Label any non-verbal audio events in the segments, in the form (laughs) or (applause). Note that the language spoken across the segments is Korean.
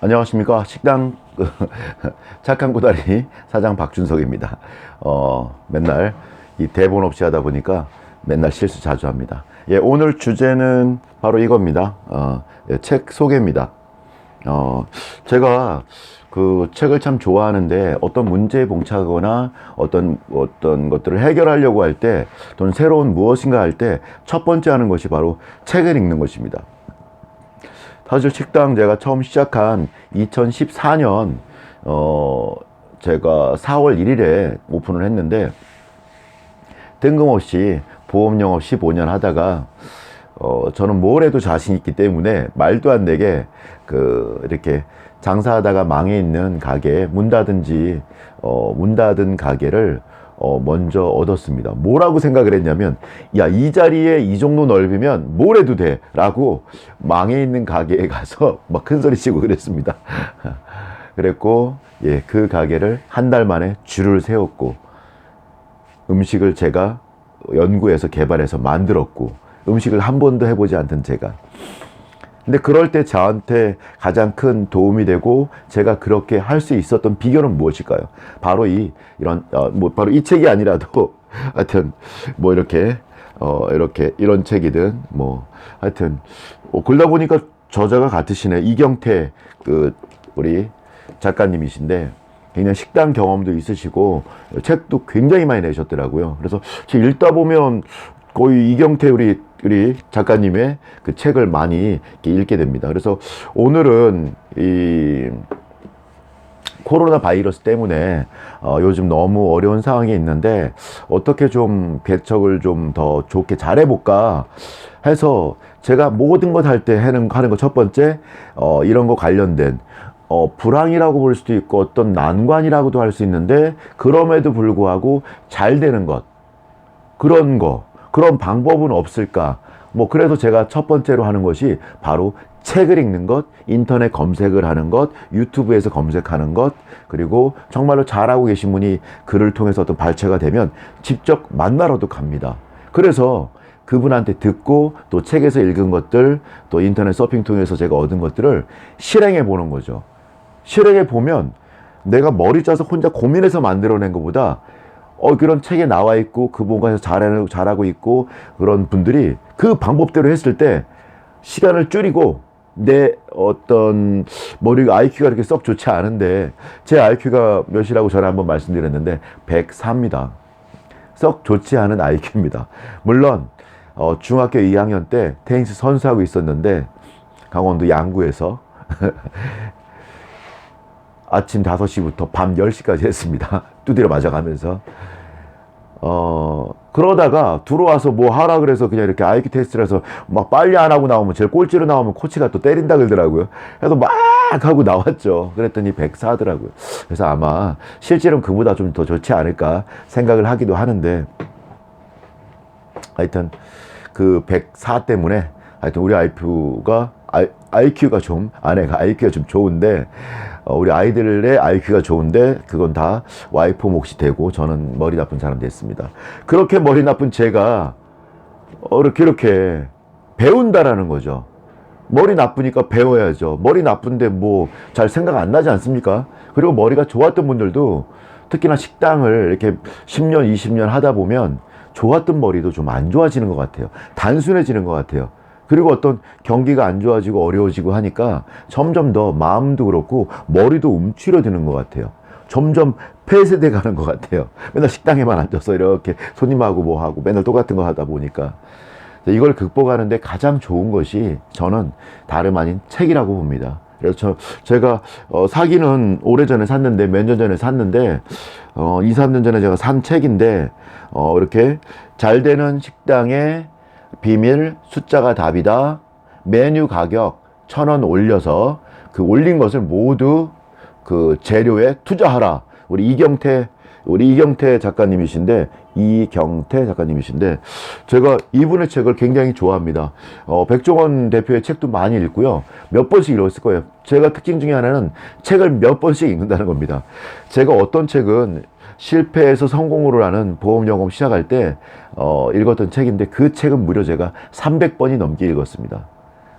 안녕하십니까 식당 (laughs) 착한 고다리 사장 박준석입니다. 어 맨날 이 대본 없이 하다 보니까 맨날 실수 자주 합니다. 예 오늘 주제는 바로 이겁니다. 어, 예, 책 소개입니다. 어 제가 그 책을 참 좋아하는데 어떤 문제에 봉착하거나 어떤 어떤 것들을 해결하려고 할 때 또는 새로운 무엇인가 할 때 첫 번째 하는 것이 바로 책을 읽는 것입니다. 사실 식당 제가 처음 시작한 2014년 어 제가 4월 1일에 오픈을 했는데 뜬금없이 보험 영업 15년 하다가 어 저는 뭘 해도 자신 있기 때문에 말도 안 되게 그 이렇게 장사하다가 망해 있는 가게 문 닫은지 어문 닫은 가게를 어, 먼저 얻었습니다. 뭐라고 생각을 했냐면, 야, 이 자리에 이 정도 넓으면 뭘 해도 돼. 라고 망해 있는 가게에 (laughs) 가서 막 큰 소리 치고 그랬습니다. (laughs) 그랬고, 예, 그 가게를 한 달 만에 줄을 세웠고, 음식을 제가 연구해서 개발해서 만들었고, 음식을 한 번도 해보지 않던 제가. 근데 그럴 때 저한테 가장 큰 도움이 되고 제가 그렇게 할 수 있었던 비결은 무엇일까요? 바로 이 이런 어, 뭐 바로 이 책이 아니라도 (laughs) 하여튼 뭐 이렇게 어 이렇게 이런 책이든 뭐 하여튼 어, 그러다 보니까 저자가 같으시네 이경태 그 우리 작가님이신데 굉장히 식당 경험도 있으시고 책도 굉장히 많이 내셨더라고요. 그래서 읽다 보면 거의 이경태 우리 우리 작가님의 그 책을 많이 읽게 됩니다. 그래서 오늘은 이 코로나 바이러스 때문에 어, 요즘 너무 어려운 상황이 있는데 어떻게 좀 개척을 좀 더 좋게 잘 해볼까 해서 제가 모든 것 할 때 하는 하는 거 첫 번째 어, 이런 거 관련된 어, 불황이라고 볼 수도 있고 어떤 난관이라고도 할 수 있는데 그럼에도 불구하고 잘 되는 것 그런 거 그런 방법은 없을까? 뭐 그래서 제가 첫 번째로 하는 것이 바로 책을 읽는 것, 인터넷 검색을 하는 것, 유튜브에서 검색하는 것, 그리고 정말로 잘하고 계신 분이 글을 통해서 어떤 발췌가 되면 직접 만나러도 갑니다. 그래서 그분한테 듣고 또 책에서 읽은 것들, 또 인터넷 서핑 통해서 제가 얻은 것들을 실행해 보는 거죠. 실행해 보면 내가 머리 짜서 혼자 고민해서 만들어낸 것보다 어, 그런 책에 나와 있고, 그 뭔가에서 잘하고, 잘하고 있고, 그런 분들이 그 방법대로 했을 때 시간을 줄이고, 내 어떤 머리가 IQ가 그렇게 썩 좋지 않은데, 제 IQ가 몇이라고 전에 한번 말씀드렸는데, 104입니다. 썩 좋지 않은 IQ입니다. 물론, 어, 중학교 2학년 때 테니스 선수하고 있었는데, 강원도 양구에서 (laughs) 아침 5시부터 밤 10시까지 했습니다. 두드려 맞아가면서. 어, 그러다가 들어와서 뭐 하라 그래서 그냥 이렇게 IQ 테스트를 해서 막 빨리 안 하고 나오면 제일 꼴찌로 나오면 코치가 또 때린다 그러더라고요. 그래서 막 하고 나왔죠. 그랬더니 104 하더라고요. 그래서 아마 실제로는 그보다 좀 더 좋지 않을까 생각을 하기도 하는데 하여튼 그 104 때문에 하여튼 우리 IQ가 IQ가 좀 아내가 IQ가 좀 좋은데 어, 우리 아이들의 IQ가 좋은데 그건 다 와이프 몫이 되고 저는 머리 나쁜 사람 됐습니다. 그렇게 머리 나쁜 제가 어, 이렇게 이렇게 배운다라는 거죠. 머리 나쁘니까 배워야죠. 머리 나쁜데 뭐 잘 생각 안 나지 않습니까? 그리고 머리가 좋았던 분들도 특히나 식당을 이렇게 10년, 20년 하다 보면 좋았던 머리도 좀 안 좋아지는 것 같아요. 단순해지는 것 같아요. 그리고 어떤 경기가 안 좋아지고 어려워지고 하니까 점점 더 마음도 그렇고 머리도 움츠려드는 것 같아요. 점점 폐쇄돼 가는 것 같아요. 맨날 식당에만 앉아서 이렇게 손님하고 뭐 하고 맨날 똑같은 거 하다 보니까 이걸 극복하는데 가장 좋은 것이 저는 다름 아닌 책이라고 봅니다. 그래서 저, 제가, 어, 사기는 오래전에 샀는데, 몇 년 전에 샀는데, 어, 2, 3년 전에 제가 산 책인데, 어, 이렇게 잘 되는 식당의 비밀 숫자가 답이다. 메뉴 가격 천 원 올려서 그 올린 것을 모두 그 재료에 투자하라. 우리 이경태 우리 이경태 작가님이신데 이경태 작가님이신데 제가 이분의 책을 굉장히 좋아합니다. 어, 백종원 대표의 책도 많이 읽고요. 몇 번씩 읽었을 거예요. 제가 특징 중에 하나는 책을 몇 번씩 읽는다는 겁니다. 제가 어떤 책은 실패해서 성공으로 하는 보험 영업 시작할 때 어, 읽었던 책인데 그 책은 무려 제가 300번이 넘게 읽었습니다.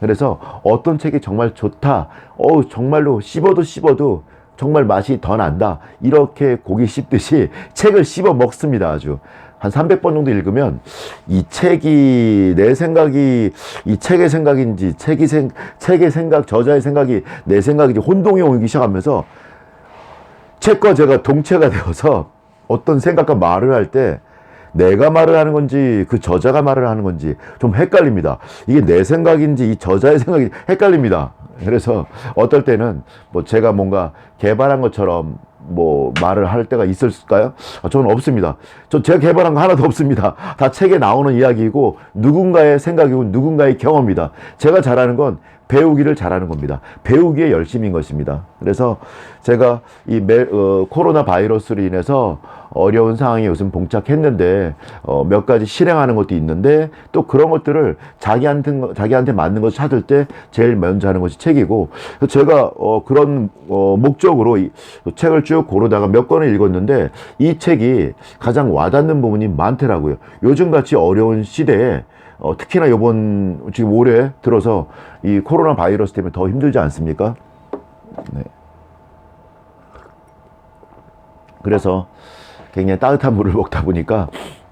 그래서 어떤 책이 정말 좋다. 어우, 정말로 씹어도 씹어도 정말 맛이 더 난다. 이렇게 고기 씹듯이 (laughs) 책을 씹어 먹습니다. 아주. 한 300번 정도 읽으면 이 책이 내 생각이 이 책의 생각인지 책이 생, 책의 생각, 저자의 생각이 내 생각인지 혼동이 오기 시작하면서 책과 제가 동체가 되어서 어떤 생각과 말을 할 때 내가 말을 하는 건지 그 저자가 말을 하는 건지 좀 헷갈립니다. 이게 내 생각인지 이 저자의 생각이 헷갈립니다. 그래서 어떨 때는 뭐 제가 뭔가 개발한 것처럼 뭐 말을 할 때가 있을까요? 아, 저는 없습니다. 저 제가 개발한 거 하나도 없습니다. 다 책에 나오는 이야기이고 누군가의 생각이고 누군가의 경험입니다. 제가 잘하는 건 배우기를 잘하는 겁니다. 배우기에 열심인 것입니다. 그래서 제가 이 매, 어, 코로나 바이러스로 인해서 어려운 상황에 요즘 봉착했는데 어, 몇 가지 실행하는 것도 있는데 또 그런 것들을 자기한테 자기한테 맞는 것을 찾을 때 제일 먼저 하는 것이 책이고 제가 어, 그런 어, 목적으로 이 책을 쭉 고르다가 몇 권을 읽었는데 이 책이 가장 와닿는 부분이 많더라고요. 요즘 같이 어려운 시대에 어, 특히나 요번 지금 올해 들어서 이 코로나 바이러스 때문에 더 힘들지 않습니까? 네. 그래서 굉장히 따뜻한 물을 (laughs) 먹다 보니까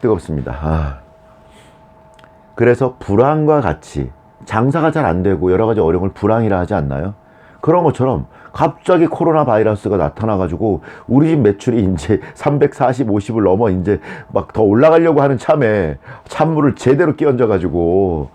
뜨겁습니다. 아. 그래서 불황과 같이 장사가 잘 안 되고 여러 가지 어려움을 불황이라 하지 않나요? 그런 것처럼 갑자기 코로나 바이러스가 나타나가지고 우리 집 매출이 이제 340, 50을 넘어 이제 막 더 올라가려고 하는 참에 찬물을 제대로 끼얹어가지고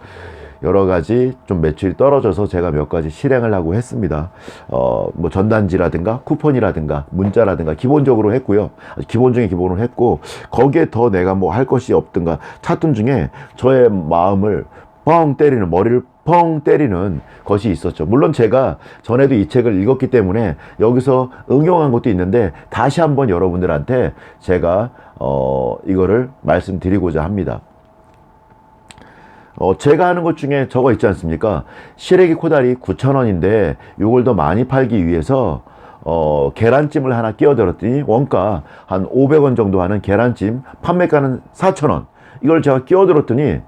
여러 가지 좀 매출이 떨어져서 제가 몇 가지 실행을 하고 했습니다. 어, 뭐 전단지라든가 쿠폰이라든가 문자라든가 기본적으로 했고요. 기본 중에 기본으로 했고 거기에 더 내가 뭐 할 것이 없든가 찾던 중에 저의 마음을 뻥 때리는 머리를 펑 때리는 것이 있었죠. 물론 제가 전에도 이 책을 읽었기 때문에 여기서 응용한 것도 있는데 다시 한번 여러분들한테 제가 어 이거를 말씀드리고자 합니다. 어, 제가 하는 것 중에 저거 있지 않습니까? 시래기 코다리 9,000원인데 요걸 더 많이 팔기 위해서 어, 계란찜을 하나 끼워들었더니 원가 한 500원 정도 하는 계란찜 판매가는 4,000원. 이걸 제가 끼워들었더니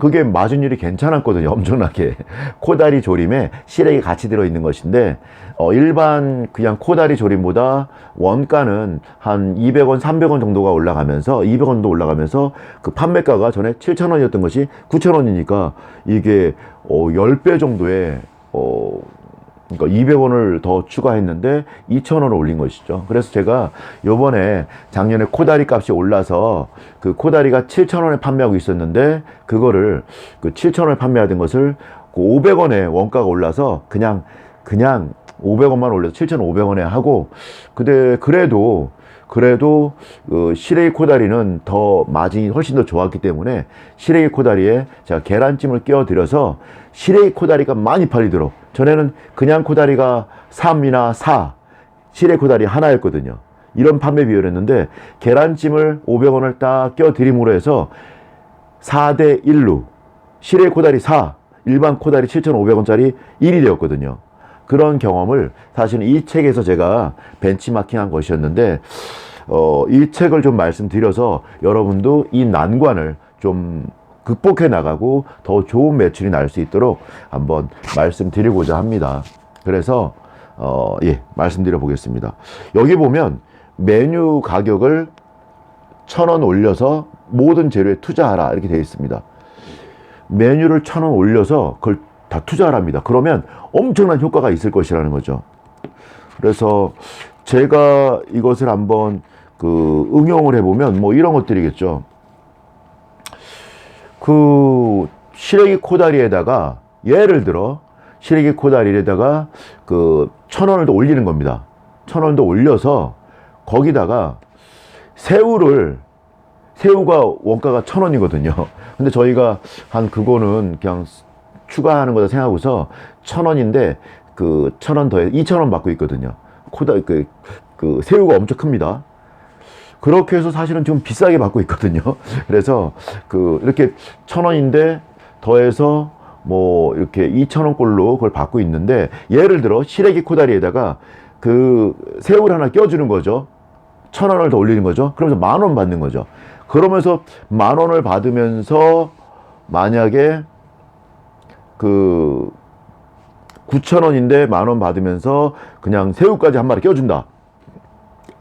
그게 마진율이 괜찮았거든요. (laughs) 엄청나게. 코다리 조림에 시래기 같이 들어있는 것인데, 어, 일반 그냥 코다리 조림보다 원가는 한 200원, 300원 정도가 올라가면서, 200원도 올라가면서 그 판매가가 전에 7,000원이었던 것이 9,000원이니까 이게, 어, 10배 정도의, 어, 그러니까 200원을 더 추가했는데 2,000원을 올린 것이죠. 그래서 제가 요번에 작년에 코다리 값이 올라서 그 코다리가 7,000원에 판매하고 있었는데 그거를 그 7,000원에 판매하던 것을 그 500원에 원가가 올라서 그냥 그냥 500원만 올려서 7,500원에 하고 근데 그래도 그래도 그 시래기 코다리는 더 마진이 훨씬 더 좋았기 때문에 시래기 코다리에 제가 계란찜을 끼워 드려서 시래기 코다리가 많이 팔리도록 전에는 그냥 코다리가 3이나 4 시래기 코다리 하나였거든요. 이런 판매 비율이었는데 계란찜을 500원을 딱 끼워 드림으로 해서 4대 1로 시래기 코다리 4 일반 코다리 7,500원짜리 1이 되었거든요. 그런 경험을 사실은 이 책에서 제가 벤치마킹한 것이었는데 어, 이 책을 좀 말씀드려서 여러분도 이 난관을 좀 극복해 나가고 더 좋은 매출이 날 수 있도록 한번 말씀드리고자 합니다. 그래서 어, 예, 말씀드려 보겠습니다. 여기 보면 메뉴 가격을 천 원 올려서 모든 재료에 투자하라 이렇게 되어 있습니다. 메뉴를 천 원 올려서 그걸 다 투자를 합니다. 그러면 엄청난 효과가 있을 것이라는 거죠. 그래서 제가 이것을 한번 그 응용을 해보면 뭐 이런 것들이겠죠. 그 시래기 코다리에다가 예를 들어 시래기 코다리에다가 그 천 원을 더 올리는 겁니다. 천더 올려서 거기다가 새우를 새우가 원가가 천 원이거든요. (laughs) 근데 저희가 한 그거는 그냥 추가하는 거다 생각하고서 천 원인데 그 천 원 더해 이천 원 받고 있거든요. 코다 그, 그 새우가 엄청 큽니다. 그렇게 해서 사실은 좀 비싸게 받고 있거든요. (laughs) 그래서 그 이렇게 천 원인데 더해서 뭐 이렇게 이천 원꼴로 그걸 받고 있는데 예를 들어 시래기 코다리에다가 그 새우를 하나 껴주는 거죠. 천 원을 더 올리는 거죠. 그러면서 만 원 받는 거죠. 그러면서 만 원을 받으면서 만약에 그 9,000원인데 만 원 받으면서 그냥 새우까지 한 마리 껴준다.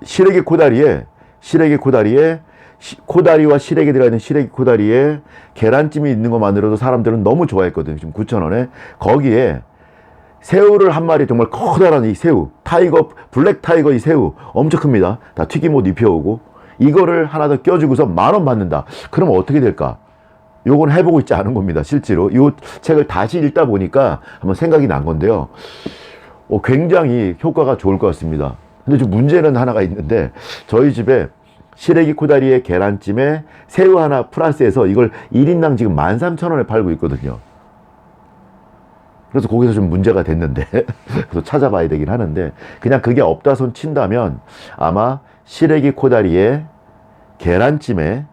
시래기 코다리에 시래기 코다리에 시- 코다리와 시래기 들어있는 시래기 코다리에 계란찜이 있는 것만으로도 사람들은 너무 좋아했거든요. 지금 9,000원에 거기에 새우를 한 마리 정말 커다란 이 새우 타이거 블랙 타이거 이 새우 엄청 큽니다. 다 튀김옷 입혀오고 이거를 하나 더 껴주고서 만 원 받는다. 그럼 어떻게 될까? 요건 해보고 있지 않은 겁니다. 실제로 이 책을 다시 읽다 보니까 한번 생각이 난 건데요. 어, 굉장히 효과가 좋을 것 같습니다. 근데 좀 문제는 하나가 있는데 저희 집에 시래기 코다리에 계란찜에 새우 하나 플러스해서 이걸 1인당 지금 13,000원에 팔고 있거든요. 그래서 거기서 좀 문제가 됐는데 (laughs) 그래서 찾아봐야 되긴 하는데 그냥 그게 없다 손 친다면 아마 시래기 코다리에 계란찜에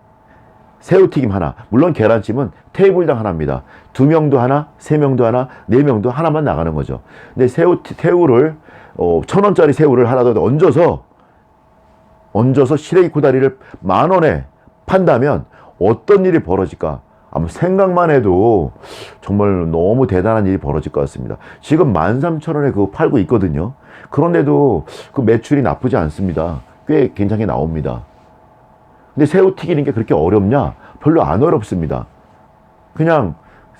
새우튀김 하나. 물론 계란찜은 테이블당 하나입니다. 두 명도 하나 세 명도 하나 네 명도 하나만 나가는 거죠. 근데 새우 새우를 어, 천 원짜리 새우를 하나 더 얹어서 얹어서 시래기 코다리를 만 원에 판다면 어떤 일이 벌어질까 아마 생각만 해도 정말 너무 대단한 일이 벌어질 것 같습니다. 지금 13,000원에 그거 팔고 있거든요. 그런데도 그 매출이 나쁘지 않습니다. 꽤 괜찮게 나옵니다. 근데 새우 튀기는 게 그렇게 어렵냐? 별로 안 어렵습니다. 그냥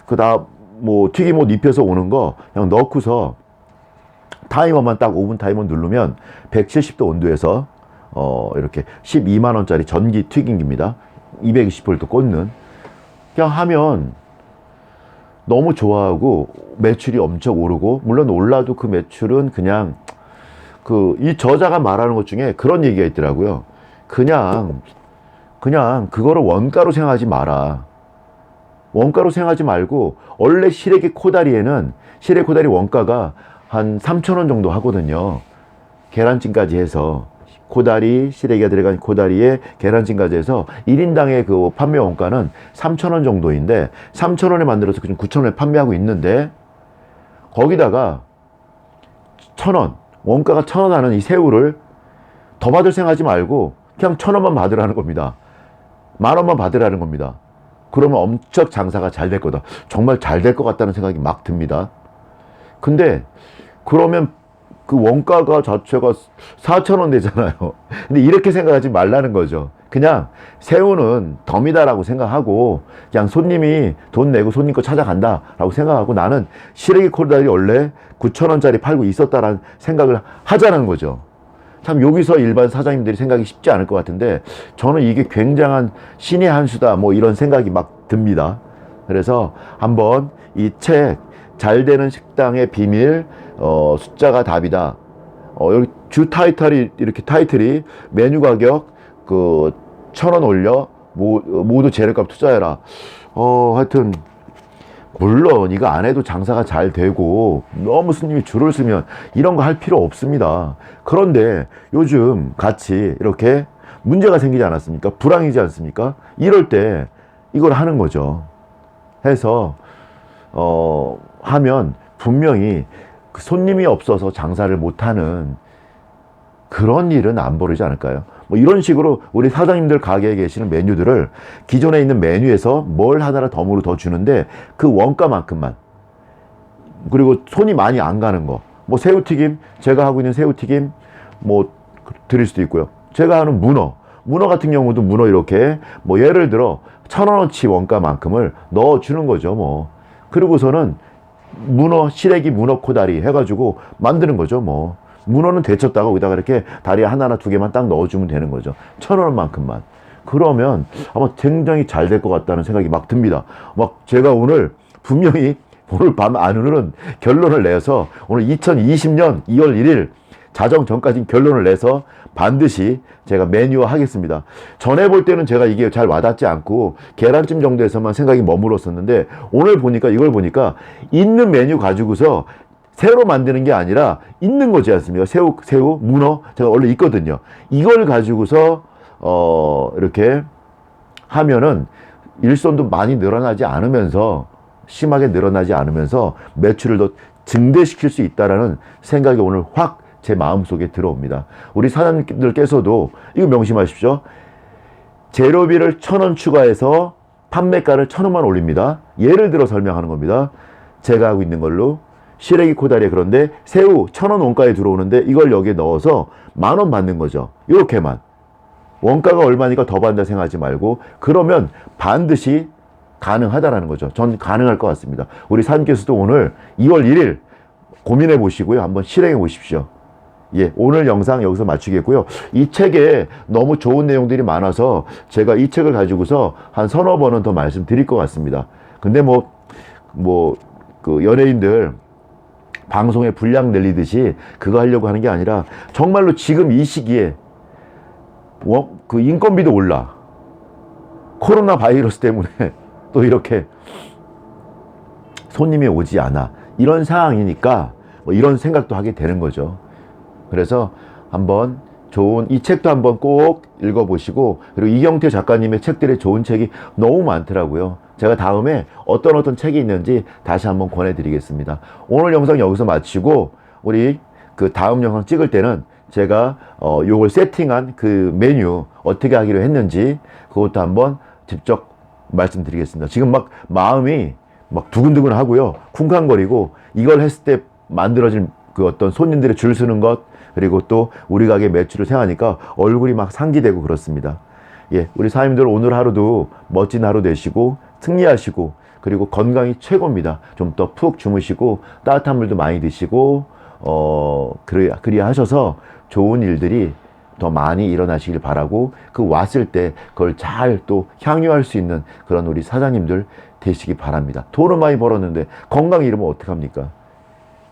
그다 뭐 튀김옷 입혀서 오는 거 그냥 넣고서 타이머만 딱 5분 타이머 누르면 170도 온도에서 어 이렇게 12만 원짜리 전기 튀김기입니다. 220볼트 꽂는 그냥 하면 너무 좋아하고 매출이 엄청 오르고 물론 올라도 그 매출은 그냥 그 이 저자가 말하는 것 중에 그런 얘기가 있더라고요. 그냥 그냥 그거를 원가로 생각하지 마라. 원가로 생각하지 말고 원래 시래기 코다리에는 시래기 코다리 원가가 한 3,000원 정도 하거든요. 계란찜까지 해서 코다리, 시래기가 들어간 코다리에 계란찜까지 해서 1인당의 그 판매 원가는 3,000원 정도인데 3,000원에 만들어서 지금 9,000원에 판매하고 있는데 거기다가 1,000원, 원가가 1,000원 하는 이 새우를 더 받을 생각하지 말고 그냥 1,000원만 받으라는 겁니다. 만 원만 받으라는 겁니다. 그러면 엄청 장사가 잘 될 거다. 정말 잘 될 것 같다는 생각이 막 듭니다. 근데 그러면 그 원가가 자체가 4,000원 되잖아요. (laughs) 근데 이렇게 생각하지 말라는 거죠. 그냥 새우는 덤이다라고 생각하고 그냥 손님이 돈 내고 손님 거 찾아간다라고 생각하고 나는 시래기 코다리 원래 9,000원짜리 팔고 있었다라는 생각을 하자는 거죠. 참 여기서 일반 사장님들이 생각이 쉽지 않을 것 같은데 저는 이게 굉장한 신의 한 수다 뭐 이런 생각이 막 듭니다. 그래서 한번 이 책 잘 되는 식당의 비밀 어, 숫자가 답이다. 어, 여기 주 타이틀이 이렇게 타이틀이 메뉴 가격 그 천 원 올려 모, 모두 재료값 투자해라. 어 하여튼 물론 이거 안 해도 장사가 잘 되고 너무 손님이 줄을 서면 이런 거 할 필요 없습니다. 그런데 요즘 같이 이렇게 문제가 생기지 않았습니까? 불황이지 않습니까? 이럴 때 이걸 하는 거죠. 해서 어 하면 분명히 그 손님이 없어서 장사를 못하는 그런 일은 안 벌어지지 않을까요? 뭐 이런 식으로 우리 사장님들 가게에 계시는 메뉴들을 기존에 있는 메뉴에서 뭘 하나를 덤으로 더 주는데 그 원가만큼만 그리고 손이 많이 안 가는 거. 뭐 새우튀김, 제가 하고 있는 새우튀김 뭐 드릴 수도 있고요. 제가 하는 문어, 문어 같은 경우도 문어 이렇게 뭐 예를 들어 천 원어치 원가만큼을 넣어 주는 거죠. 뭐 그리고서는 문어 시래기 문어 코다리 해가지고 만드는 거죠. 뭐 문어는 데쳤다가 거기다가 이렇게 다리 하나나 두 개만 딱 넣어주면 되는 거죠. 천 원만큼만. 그러면 아마 굉장히 잘 될 것 같다는 생각이 막 듭니다. 막 제가 오늘 분명히 오늘 밤 안으로는 결론을 내서 오늘 2020년 2월 1일 자정 전까지 결론을 내서 반드시 제가 메뉴화 하겠습니다. 전에 볼 때는 제가 이게 잘 와닿지 않고 계란찜 정도에서만 생각이 머물렀었는데 오늘 보니까 이걸 보니까 있는 메뉴 가지고서 새로 만드는 게 아니라 있는 거지 않습니까? 새우, 새우, 문어 제가 원래 있거든요. 이걸 가지고서 어 이렇게 하면은 일손도 많이 늘어나지 않으면서 심하게 늘어나지 않으면서 매출을 더 증대시킬 수 있다라는 생각이 오늘 확 제 마음속에 들어옵니다. 우리 사장님들께서도 이거 명심하십시오. 재료비를 천 원 추가해서 판매가를 천 원만 올립니다. 예를 들어 설명하는 겁니다. 제가 하고 있는 걸로 시래기 코다리에 그런데 새우 천 원 원가에 들어오는데 이걸 여기에 넣어서 만 원 받는 거죠. 이렇게만. 원가가 얼마니까 더 받는다 생각하지 말고 그러면 반드시 가능하다라는 거죠. 전 가능할 것 같습니다. 우리 산 교수도 오늘 2월 1일 고민해 보시고요. 한번 실행해 보십시오. 예, 오늘 영상 여기서 마치겠고요. 이 책에 너무 좋은 내용들이 많아서 제가 이 책을 가지고서 한 서너 번은 더 말씀드릴 것 같습니다. 근데 뭐, 뭐, 그 연예인들 방송에 분량 늘리듯이 그거 하려고 하는 게 아니라 정말로 지금 이 시기에 워- 그 인건비도 올라. 코로나 바이러스 때문에 (laughs) 또 이렇게 손님이 오지 않아. 이런 상황이니까 뭐 이런 생각도 하게 되는 거죠. 그래서 한번 좋은 이 책도 한번 꼭 읽어보시고 그리고 이경태 작가님의 책들의 좋은 책이 너무 많더라고요. 제가 다음에 어떤 어떤 책이 있는지 다시 한번 권해드리겠습니다. 오늘 영상 여기서 마치고 우리 그 다음 영상 찍을 때는 제가 어 요걸 세팅한 그 메뉴 어떻게 하기로 했는지 그것도 한번 직접 말씀드리겠습니다. 지금 막 마음이 막 두근두근 하고요. 쿵쾅거리고 이걸 했을 때 만들어진 그 어떤 손님들의 줄 서는 것 그리고 또 우리 가게 매출을 생각하니까 얼굴이 막 상기되고 그렇습니다. 예, 우리 사장님들 오늘 하루도 멋진 하루 되시고 승리하시고 그리고 건강이 최고입니다. 좀 더 푹 주무시고 따뜻한 물도 많이 드시고 어 그리 그리 하셔서 좋은 일들이 더 많이 일어나시길 바라고 그 왔을 때 그걸 잘 또 향유할 수 있는 그런 우리 사장님들 되시기 바랍니다. 돈은 많이 벌었는데 건강 잃으면 어떡합니까?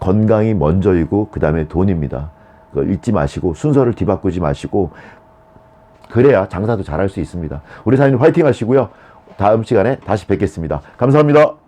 건강이 먼저이고 그 다음에 돈입니다. 잊지 마시고 순서를 뒤바꾸지 마시고 그래야 장사도 잘할 수 있습니다. 우리 사장님 화이팅 하시고요. 다음 시간에 다시 뵙겠습니다. 감사합니다.